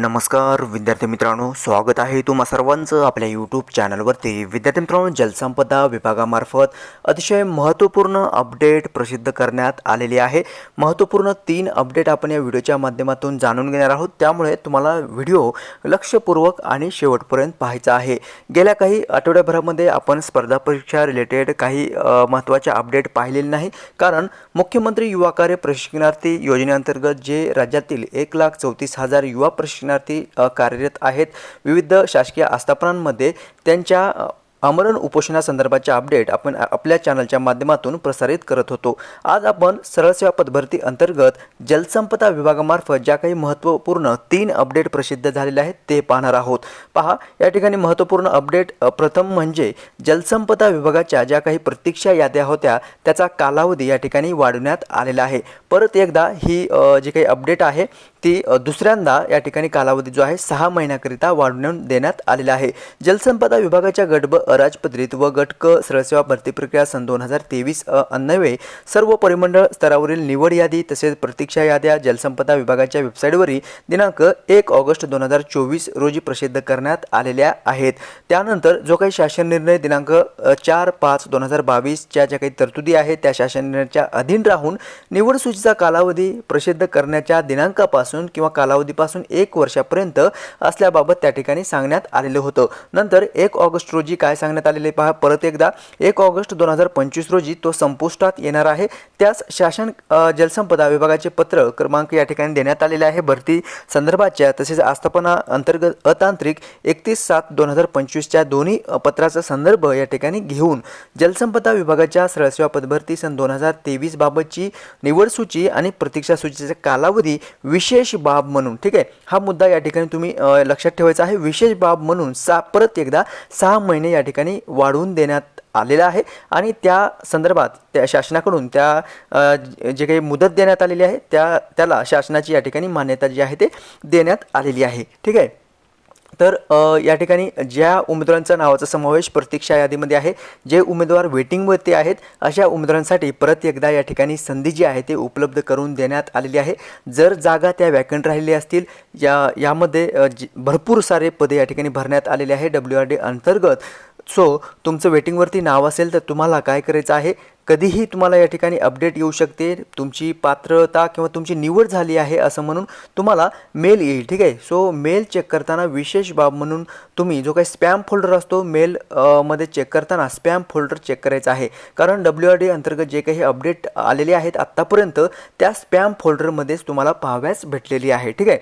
नमस्कार विद्यार्थी मित्रांनो स्वागत आहे तुम्हा सर्वांचं आपल्या यूट्यूब चॅनलवरती विद्यार्थी मित्रांनो जलसंपदा विभागामार्फत अतिशय महत्त्वपूर्ण अपडेट प्रसिद्ध करण्यात आलेली आहे. महत्त्वपूर्ण तीन अपडेट आपण या व्हिडिओच्या माध्यमातून जाणून घेणार आहोत. त्यामुळे तुम्हाला व्हिडिओ लक्षपूर्वक आणि शेवटपर्यंत पाहायचा आहे. गेल्या काही आठवड्याभरामध्ये आपण स्पर्धा परीक्षा रिलेटेड काही महत्त्वाच्या महत्त्वाचे अपडेट पाहिलेले नाही. कारण मुख्यमंत्री युवा कार्य प्रशिक्षणार्थी योजनेअंतर्गत जे राज्यातील एक लाख चौतीस हजार युवा प्रशिक्षणार्थी कार्यरत आहेत. विविध शासकीय आस्थापनांमध्ये त्यांच्या आमरण उपोषणासंदर्भाचे अपडेट आपण आपल्या चॅनलच्या माध्यमातून प्रसारित करत होतो. आज आपण सरळ सेवा पदभरती अंतर्गत जलसंपदा विभागामार्फत ज्या काही महत्त्वपूर्ण तीन अपडेट प्रसिद्ध झालेले आहेत ते पाहणार आहोत. पहा या ठिकाणी महत्त्वपूर्ण अपडेट प्रथम म्हणजे जलसंपदा विभागाच्या ज्या काही प्रतीक्षा याद्या होत्या त्याचा कालावधी या ठिकाणी वाढवण्यात आलेला आहे. परत एकदा ही जी काही अपडेट आहे ती दुसऱ्यांदा या ठिकाणी कालावधी जो आहे सहा महिन्याकरिता वाढवून देण्यात आलेला आहे. जलसंपदा विभागाच्या गट ब अराजपत्रित व गट क सरळसेवा भरती प्रक्रिया सन दोन हजार तेवीस अन्वये सर्व परिमंडळ स्तरावरील निवड यादी तसेच प्रतीक्षा याद्या जलसंपदा विभागाच्या वेबसाईटवरील दिनांक एक ऑगस्ट दोन हजार चोवीस रोजी प्रसिद्ध करण्यात आलेल्या आहेत. त्यानंतर जो काही शासन निर्णय दिनांक चार पाच दोन हजार बावीसच्या ज्या काही तरतुदी आहेत त्या शासन निर्णयाच्या अधीन राहून निवड सूचीचा कालावधी प्रसिद्ध करण्याच्या दिनांकापासून किंवा कालावधीपासून एक वर्षापर्यंत असल्याबाबत त्या ठिकाणी सांगण्यात आलेलं होतं. नंतर एक ऑगस्ट रोजी काय सांगण्यात आलेले पहा परत एकदा. एक ऑगस्ट दोन हजार पंचवीस रोजी तो संपुष्टात येणार आहे. त्यास शासन जलसंपदा विभागाचे पत्र क्रमांक या ठिकाणी देण्यात आलेले आहे. भरती संदर्भाच्या तसेच आस्थापना अंतर्गत अतांत्रिक एकतीस सात दोन हजार पंचवीसच्या दोन्ही पत्राचा संदर्भ या ठिकाणी घेऊन जलसंपदा विभागाच्या सरळसेवा पदभरती सन दोन हजार तेवीस बाबतची निवड सूची आणि प्रतीक्षा सूचीचा कालावधी विशेष बाब म्हणून ठीक आहे? हा मुद्दा या ठिकाणी तुम्ही लक्षात ठेवायचा आहे. विशेष बाब म्हणून सा परत एकदा सहा महिने या ठिकाणी वाढवून देण्यात आलेला आहे आणि त्या संदर्भात त्या शासनाकडून त्या जे काही मुदत देण्यात आलेली आहे त्या त्याला शासनाची या ठिकाणी मान्यता जी आहे ते देण्यात आलेली आहे. ठीक आहे? तर या ठिकाणी ज्या उमेदवारांचा नावाचा समावेश प्रतीक्षा यादीमध्ये आहे जे उमेदवार वेटिंगवरती आहेत अशा उमेदवारांसाठी परत एकदा या ठिकाणी संधी जी आहे ते उपलब्ध करून देण्यात आलेली आहे. जर जागा त्या वॅकंट राहिलेल्या असतील या यामध्ये जी- भरपूर सारे पदे या ठिकाणी भरण्यात आलेले आहे डब्ल्यू आर डी अंतर्गत. सो तुमचं वेटिंगवरती नाव असेल तर तुम्हाला काय करायचं आहे? कधीही तुम्हाला या ठिकाणी अपडेट येऊ शकते. तुमची पात्रता किंवा तुमची निवड झाली आहे असं म्हणून तुम्हाला मेल येईल ठीक आहे? सो मेल चेक करताना विशेष बाब म्हणून तुम्ही जो काही स्पॅम फोल्डर असतो मेल मध्ये चेक करताना स्पॅम फोल्डर चेक करायचा आहे. कारण डब्ल्यू आर डी अंतर्गत जे काही अपडेट आलेले आहेत आत्तापर्यंत त्या स्पॅम फोल्डरमध्येच तुम्हाला पाहाव्यास भेटलेली आहे ठीक आहे?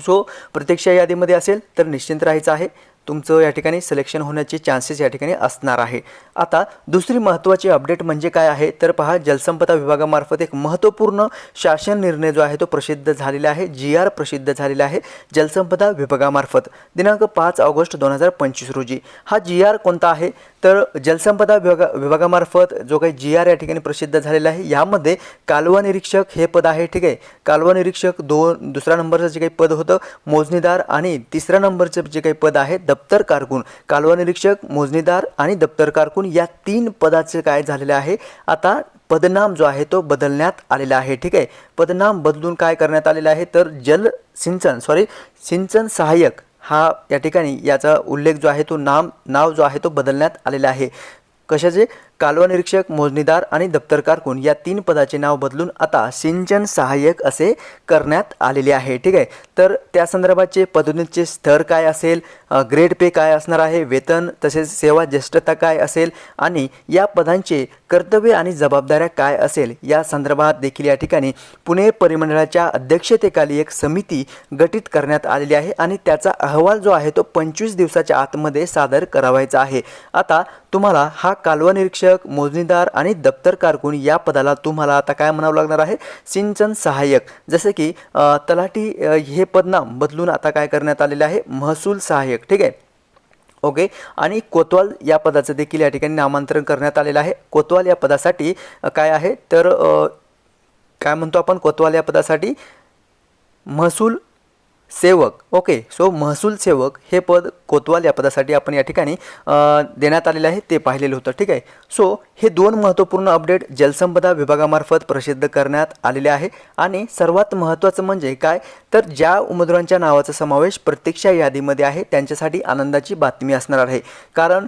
सो प्रत्यक्ष यादीमध्ये असेल तर निश्चिंत राहायचं आहे. तुमचं या ठिकाणी सिलेक्शन होण्याचे चान्सेस या ठिकाणी असणार आहे. आता दुसरी महत्त्वाची अपडेट म्हणजे काय आहे? तर पहा जलसंपदा विभागामार्फत एक महत्त्वपूर्ण शासन निर्णय जो आहे तो प्रसिद्ध झालेला आहे जी आर प्रसिद्ध झालेला आहे जलसंपदा विभागामार्फत. दिनांक पाच ऑगस्ट दोन हजार पंचवीस रोजी. हा जी आर कोणता आहे? तर जलसंपदा विभागा विभागामार्फत जो काही जी आर या ठिकाणी प्रसिद्ध झालेला आहे यामध्ये कालवा निरीक्षक हे पद आहे ठीक आहे? कालवा निरीक्षक दोन दुसऱ्या नंबरचं जे काही पद होतं मोजणीदार आणि तिसऱ्या नंबरचं जे काही पद आहे दप्तर कारकून. कालवा निरीक्षक मोजणीदार आणि दप्तर कारकून या तीन पदाचे काय झालेले आहे? आता पदनाम जो आहे तो बदलण्यात आलेला आहे ठीक आहे? पदनाम बदलून काय करण्यात आलेलं आहे? तर जल सिंचन सॉरी सिंचन सहाय्यक हा या ठिकाणी याचा उल्लेख जो आहे तो नाम नाव जो आहे तो बदलण्यात आलेला आहे. कशाचे? कालवा निरीक्षक मोजणीदार आणि दप्तर कारकून या तीन पदाचे नाव बदलून आता सिंचन सहाय्यक असे करण्यात आलेले आहे. ठीक आहे. तर त्या संदर्भाचे पदोन्नतीचे स्तर काय असेल? ग्रेड पे काय असणार आहे? वेतन तसेच सेवा ज्येष्ठता काय असेल? आणि या पदांचे कर्तव्य आणि जबाबदाऱ्या काय असेल? या संदर्भात देखील या ठिकाणी पुणे परिमंडळाच्या अध्यक्षतेखाली एक समिती गठीत करण्यात आलेली आहे आणि त्याचा अहवाल जो आहे तो पंचवीस दिवसाच्या आतमध्ये सादर करावायचा आहे. आता तुम्हाला हा कालवा निरीक्षक मोजणीदार आणि दप्तर कारकून या पदाला तुम्हाला आता काय म्हणावं लागणार आहे? सिंचन सहाय्यक. जसे की तलाठी हे पदनाम बदलून आता काय करण्यात आलेले आहे? महसूल सहाय्यक. ठीक आहे? ओके? आणि कोतवाल या पदाचं देखील या ठिकाणी नामांतरण करण्यात आलेलं आहे. कोतवाल या पदासाठी काय आहे? तर काय म्हणतो आपण? कोतवाल या पदासाठी? महसूल सेवक. ओके सो महसूल सेवक हे पद कोतवाल या पदासाठी आपण या ठिकाणी देण्यात आलेलं आहे ते पाहिलेलं होतं ठीक आहे? सो हे दोन महत्त्वपूर्ण अपडेट जलसंपदा विभागामार्फत प्रसिद्ध करण्यात आलेले आहे. आणि सर्वात महत्त्वाचं म्हणजे काय? तर ज्या उमेदवारांच्या नावाचा समावेश प्रत्यक्षा यादीमध्ये आहे त्यांच्यासाठी आनंदाची बातमी असणार आहे. कारण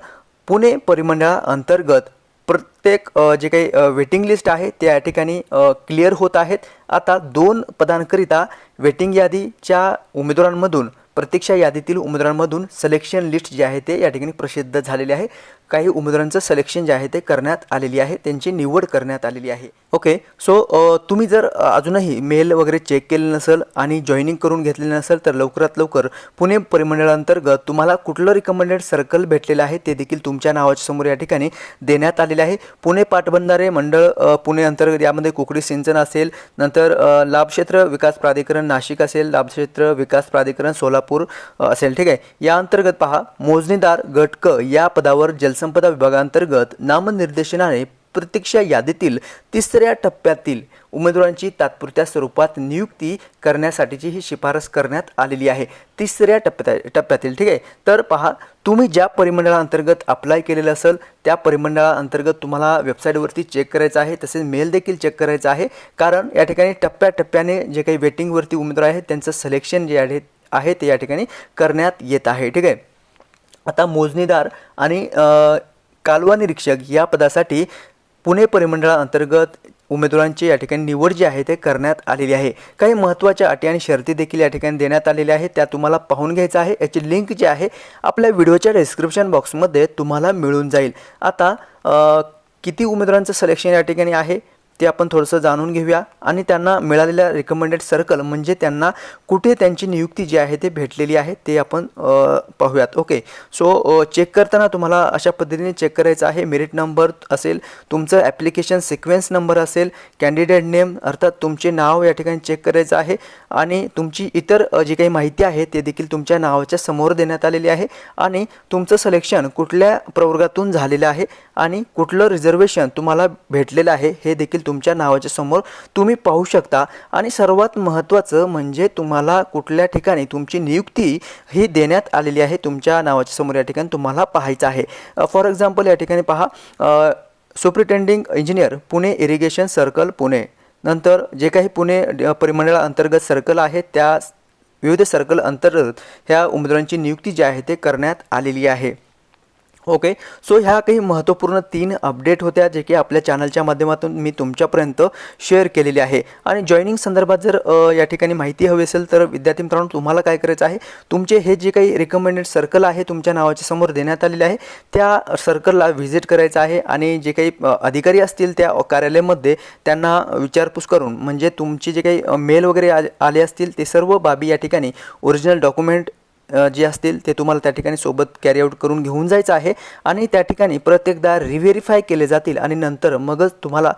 पुणे परिमंडळाअंतर्गत प्रत्येक जे काही वेटिंग लिस्ट आहे ते या ठिकाणी क्लिअर होत आहेत. आता दोन पदांकरिता वेटिंग यादीच्या उमेदवारांमधून प्रतीक्षा यादीतील उमेदवारांमधून सिलेक्शन लिस्ट जे आहे ते या ठिकाणी प्रसिद्ध झालेले आहे. काही उमेदवारांचं सिलेक्शन जे आहे ते करण्यात आलेली आहे त्यांची निवड करण्यात आलेली आहे. ओके सो तुम्ही जर अजूनही मेल वगैरे चेक केले नसेल आणि जॉईनिंग करून घेतलेलं नसेल तर लवकरात लवकर पुणे परिमंडळांतर्गत तुम्हाला कुठलं रिकमेंडेड सर्कल भेटलेलं आहे ते देखील तुमच्या नावाच्या समोर या ठिकाणी देण्यात आलेले आहे. पुणे पाटबंधारे मंडळ पुणे अंतर्गत यामध्ये कुकडी सिंचन असेल नंतर लाभक्षेत्र विकास प्राधिकरण नाशिक असेल लाभक्षेत्र विकास प्राधिकरण सोलापूर असेल. ठीक आहे या अंतर्गत पहा मोजणीदार गट क या पदावर जल जलसंपदा विभागांतर्गत नामनिर्देशनाने प्रतीक्षा यादीतील तिसऱ्या टप्प्यातील उमेदवारांची तात्पुरत्या स्वरूपात नियुक्ती करण्यासाठीची ही शिफारस करण्यात आलेली आहे. तिसऱ्या टप्प्यात टप्प्यातील ठीक आहे? तर पहा तुम्ही ज्या परिमंडळाअंतर्गत अप्लाय केलेलं असेल त्या परिमंडळाअंतर्गत तुम्हाला वेबसाईटवरती चेक करायचं आहे तसेच मेल देखील चेक करायचं आहे. कारण या ठिकाणी टप्प्याटप्प्याने जे काही वेटिंगवरती उमेदवार आहेत त्यांचं सिलेक्शन जे आहे आहे ते या ठिकाणी करण्यात येत आहे ठीक आहे? आता मोजणीदार आणि कालवा निरीक्षक या पदासाठी पुणे परिमंडळाअंतर्गत उमेदवारांची या ठिकाणी निवड जी आहे ते करण्यात आलेली आहे. काही महत्त्वाच्या अटी आणि शर्ती देखील या ठिकाणी देण्यात आलेल्या आहेत त्या तुम्हाला पाहून घ्यायचं आहे. याची लिंक जी आहे आपल्या व्हिडिओच्या डिस्क्रिप्शन बॉक्समध्ये तुम्हाला मिळून जाईल. आता किती उमेदवारांचं सिलेक्शन या ठिकाणी आहे? ते आपण थोडंसं जाणून घेऊया. आणि त्यांना मिळालेल्या रिकमेंडेड सर्कल म्हणजे त्यांना कुठे त्यांची नियुक्ती जी आहे ते भेटलेली आहे ते आपण पाहूयात. ओके सो चेक करताना तुम्हाला अशा पद्धतीने चेक करायचं आहे. मेरिट नंबर असेल तुमचं ॲप्लिकेशन सिक्वेन्स नंबर असेल कॅन्डिडेट नेम अर्थात तुमचे नाव या ठिकाणी चेक करायचं आहे. आणि तुमची इतर जी काही माहिती आहे ते देखील तुमच्या नावाच्या समोर देण्यात आलेली आहे. आणि तुमचं सिलेक्शन कुठल्या प्रवर्गातून झालेलं आहे आणि कुठलं रिझर्वेशन तुम्हाला भेटलेलं आहे हे देखील तुमच्या नावाच्या समोर तुम्ही पाहू शकता. आणि सर्वात महत्त्वाचं म्हणजे तुम्हाला कुठल्या ठिकाणी तुमची नियुक्ती ही देण्यात आलेली आहे. तुमच्या नावाच्या समोर या ठिकाणी तुम्हाला पाहायचं आहे. फॉर एक्झाम्पल या ठिकाणी पहा. Superintending engineer Pune irrigation circle Pune. नंतर जे काही पुणे परिमंडळा अंतर्गत सर्कल आहे त्या विविध सर्कल अंतर्गत ह्या उमेदवारांची नियुक्ती जी आहे ते करण्यात आलेली आहे. ओके सो ह्या काही महत्त्वपूर्ण तीन अपडेट होत्या जे की आपल्या चॅनलच्या माध्यमातून मी तुमच्यापर्यंत शेअर केलेले आहे. आणि जॉईनिंग संदर्भात जर या ठिकाणी माहिती हवी असेल तर विद्यार्थी मित्रांनो तुम्हाला काय करायचं आहे? तुमचे हे जे काही रिकमेंडेड सर्कल आहे तुमच्या नावाच्या समोर देण्यात आलेले आहे. त्या सर्कलला व्हिजिट करायचं आहे आणि जे काही अधिकारी असतील त्या कार्यालयामध्ये त्यांना विचारपूस करून म्हणजे तुमचे जे काही मेल वगैरे आ- आले असतील ते सर्व बाबी या ठिकाणी ओरिजिनल डॉक्युमेंट जे असतील ते तुम्हाला त्या ठिकाणी सोबत कॅरी आऊट करून घेऊन जायचं आहे. आणि त्या ठिकाणी प्रत्येकदा रिव्हेरीफाय केले जातील आणि नंतर मगच तुम्हाला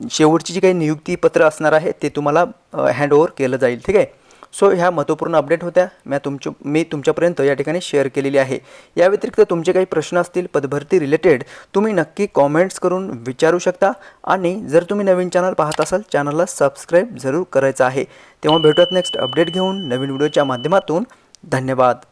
शेवटची जी काही नियुक्तीपत्र असणार आहे ते तुम्हाला हँडओव्हर केलं जाईल. ठीक आहे? सो ह्या महत्त्वपूर्ण अपडेट होत्या. मी तुमच्या मी तुमच्यापर्यंत या ठिकाणी शेअर केलेली आहे. या व्यतिरिक्त तुमचे काही प्रश्न असतील पदभरती रिलेटेड तुम्ही नक्की कॉमेंट्स करून विचारू शकता. आणि जर तुम्ही नवीन चॅनल पाहत असाल चॅनलला सबस्क्राईब जरूर करायचं आहे. तेव्हा भेटूयात नेक्स्ट अपडेट घेऊन नवीन व्हिडिओच्या माध्यमातून. धन्यवाद.